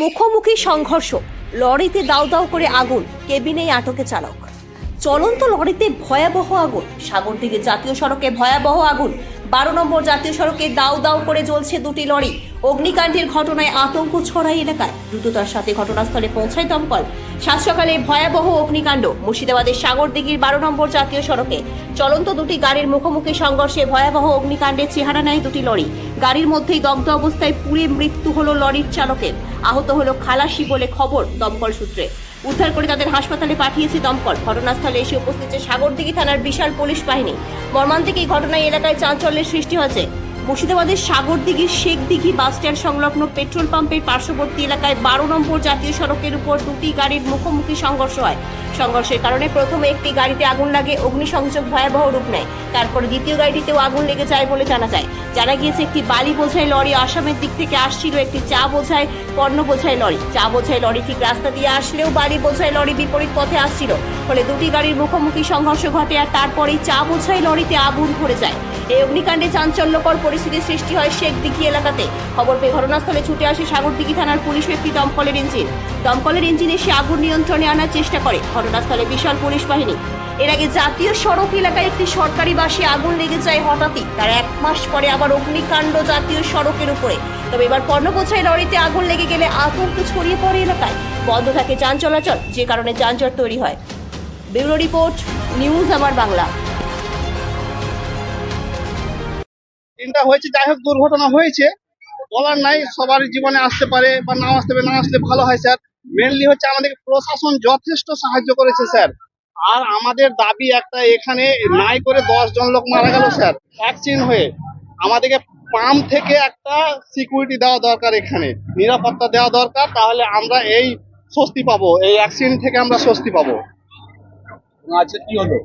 মুখোমুখি সংঘর্ষ। লরিতে দাও দাও করে আগুন, কেবিনেই আটকে চালক। চলন্ত লরিতে ভয়াবহ আগুন সাগর দিকে জাতীয় সড়কে ভয়াবহ আগুন, বারো নম্বর জাতীয় সড়কে দাও দাও করে জ্বলছে দুটি লরি। অগ্নিকাণ্ডের ঘটনায় আতঙ্ক ছড়াই এলাকায়। দ্রুততার সাথে ঘটনাস্থলে পৌঁছায় দমকল। সাত সকালে ভয়াবহ অগ্নিকাণ্ড। মুর্শিদাবাদের সাগরদিঘির বারো নম্বর জাতীয় সড়কে। চলন্ত দুটি গাড়ির মুখোমুখি সংঘর্ষে ভয়াবহ অগ্নিকাণ্ডে চেহারা নেয় দুটি লরি। গাড়ির মধ্যেই দগ্ধ অবস্থায় পুড়ে মৃত্যু হলো লরির চালকের। আহত হলো খালাসি বলে খবর দমকল সূত্রে। উদ্ধার করে তাদের হাসপাতালে পাঠিয়েছে দমকল। ঘটনাস্থলে এসে উপস্থিত সাগরদিঘি থানার বিশাল পুলিশ বাহিনী। মর্মান্তিক এই ঘটনায় এলাকায় চাঞ্চল্যের সৃষ্টি হয়েছে। মুর্শিদাবাদের সাগরদিঘির শেখ দিঘি বাসস্ট্যান্ড সংলগ্ন পেট্রোল পাম্পের পার্শ্ববর্তী এলাকায় বারো নম্বর জাতীয় সড়কের উপর দুটি গাড়ির মুখোমুখি সংঘর্ষ হয়। সংঘর্ষের কারণে প্রথমে একটি গাড়িতে আগুন লাগে, অগ্নিসংযোগ ভয়াবহ রূপ নেয়। তারপরে দ্বিতীয় গাড়িটিতেও আগুন লেগে যায় বলে জানা যায়। জানা গিয়েছে, একটি বালি বোঝাই লরি আসামের দিক থেকে আসছিল, একটি চা বোঝায় পণ্য বোঝাই লরি। চা বোঝাই লরি ঠিক রাস্তা দিয়ে আসলেও বালি বোঝাই লরি বিপরীত পথে আসছিল। ফলে দুটি গাড়ির মুখোমুখি সংঘর্ষ ঘটে আর তারপরেই চা বোঝাই লরিতে আগুন ধরে যায়। এই অগ্নিকাণ্ডে চাঞ্চল্যকর পরিস্থিতির সৃষ্টি হয় শেখ দিঘি এলাকাতে। খবর পেয়ে ঘটনাস্থলে ছুটে আসে সাগরদিঘি থানার পুলিশ একটি দমকলের ইঞ্জিন। দমকলের ইঞ্জিন এসে আগুন নিয়ন্ত্রণে আনার চেষ্টা করে। ঘটনাস্থলে বিশাল পুলিশ বাহিনী। এর আগে জাতীয় সড়ক এলাকায় একটি সরকারি বাসে আগুন লেগে যায় হঠাৎই। তার এক মাস পরে আবার অগ্নিকাণ্ড জাতীয় সড়কের উপরে। তবে এবার পণ্যবোঝাই লরিতে আগুন লেগে গেলে আতঙ্ক ছড়িয়ে পড়ে এলাকায়। বন্ধ থাকে যান চলাচল, যে কারণে যানজট তৈরি হয়। ব্যুরো রিপোর্ট, নিউজ আমার বাংলা। তিনটা হয়েছে, যাই হোক দুর্ঘটনা হয়েছে। বলার নাই সবার জীবনে আসতে পারে বা না আসতে পারে, না আসলে ভালো হয়, স্যার। মেনলি হচ্ছে আমাদের প্রশাসন যথেষ্ট সাহায্য করেছে, স্যার। আর আমাদের দাবি একটা, এখানে নাই করে দশ জন লোক মারা গেল, স্যার অ্যাক্সিডেন্ট হয়ে। আমাদেরকে পাম্প থেকে একটা সিকিউরিটি দেওয়া দরকার এখানে। নিরাপত্তা দেওয়া দরকার, তাহলে আমরা এই স্বস্তি পাবো, এই অ্যাক্সিডেন্ট থেকে আমরা স্বস্তি পাবো। আচ্ছা কি হলো?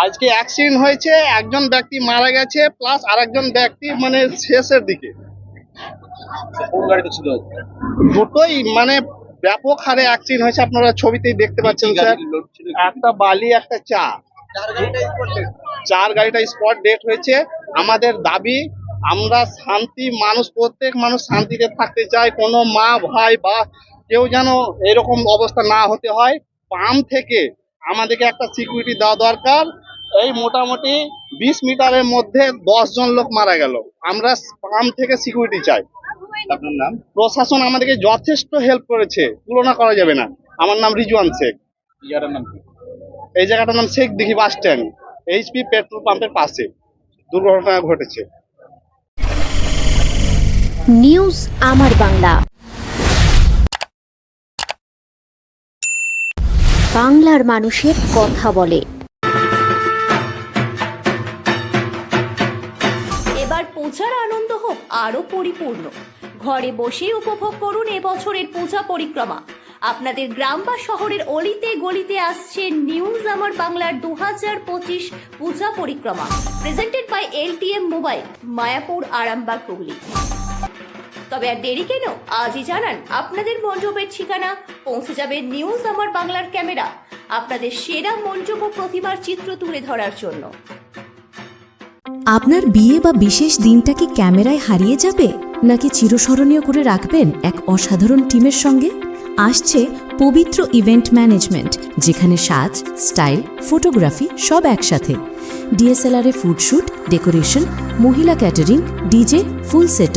আজকে অ্যাক্সিডেন্ট হয়েছে একজন ব্যক্তি মারা গেছে প্লাস আরেকজন ব্যক্তি মানে শেষের দিকে। ছিল দুটোই মানে ব্যাপক হারে অ্যাক্সিডেন্ট হয়েছে আপনারা ছবিতেই দেখতে পাচ্ছেন স্যার? একটা বালি একটা চা। চার গাড়িটা স্পট ডেট হয়েছে। আমাদের দাবি আমরা শান্তি মানুষ প্রত্যেক মানুষ শান্তিতে থাকতে চাই। কোনো মা ভাই বা কেউ যেন এরকম অবস্থা না হতে হয়। পাম্প থেকে আমাদেরকে একটা সিকিউরিটি দেওয়া দরকার। এই মোটামুটি বিশ মিটারের মধ্যে দশ জন লোক মারা গেল। আমরা পাম্প থেকে সিকিউরিটি চাই। আপনার নাম? প্রশাসন আমাদেরকে যথেষ্ট হেল্প করেছে। তুলনা করা যাবে না। আমার নাম রিজওয়ান শেখ। ইয়ারের নাম এই জায়গাটার নাম Sheikh Dighi bus stand. HP petrol পাম্পের পাশে। দুর্ঘটনা ঘটেছে। নিউজ আমার বাংলা। বাংলার মানুষের কথা বলে। এবার পূজার আনন্দ হোক আরও পরিপূর্ণ। ঘরে বসেই উপভোগ করুন এবছরের পূজা পরিক্রমা। আপনাদের গ্রাম বা শহরের অলিতে গলিতে আসছে নিউজ আমার বাংলার দু হাজার পঁচিশ পূজা পরিক্রমা। Presented by LTM mobile Mayapur, Arambagh, Hooghly. তবে আর দেরি কেন? আজই জানান, আপনাদের মণ্ডপের ঠিকানা পৌঁছে যাবে নিউজ আমার বাংলার ক্যামেরা। আপনাদের সেরা মণ্ডপ ও প্রতিমার চিত্র তুলে ধরার জন্য। আপনার বিয়ে বা বিশেষ দিনটা কি ক্যামেরায় হারিয়ে যাবে? নাকি চিরস্মরণীয় করে রাখবেন এক অসাধারণ টিমের সঙ্গে? আসছে পবিত্র ইভেন্ট ম্যানেজমেন্ট, যেখানে সাজ, স্টাইল, ফটোগ্রাফি সব একসাথে। ডিএসএলআরে ফুডশ্যুট ডেকোরেশন, মহিলা ক্যাটারিং, ডিজে, ফুল সেট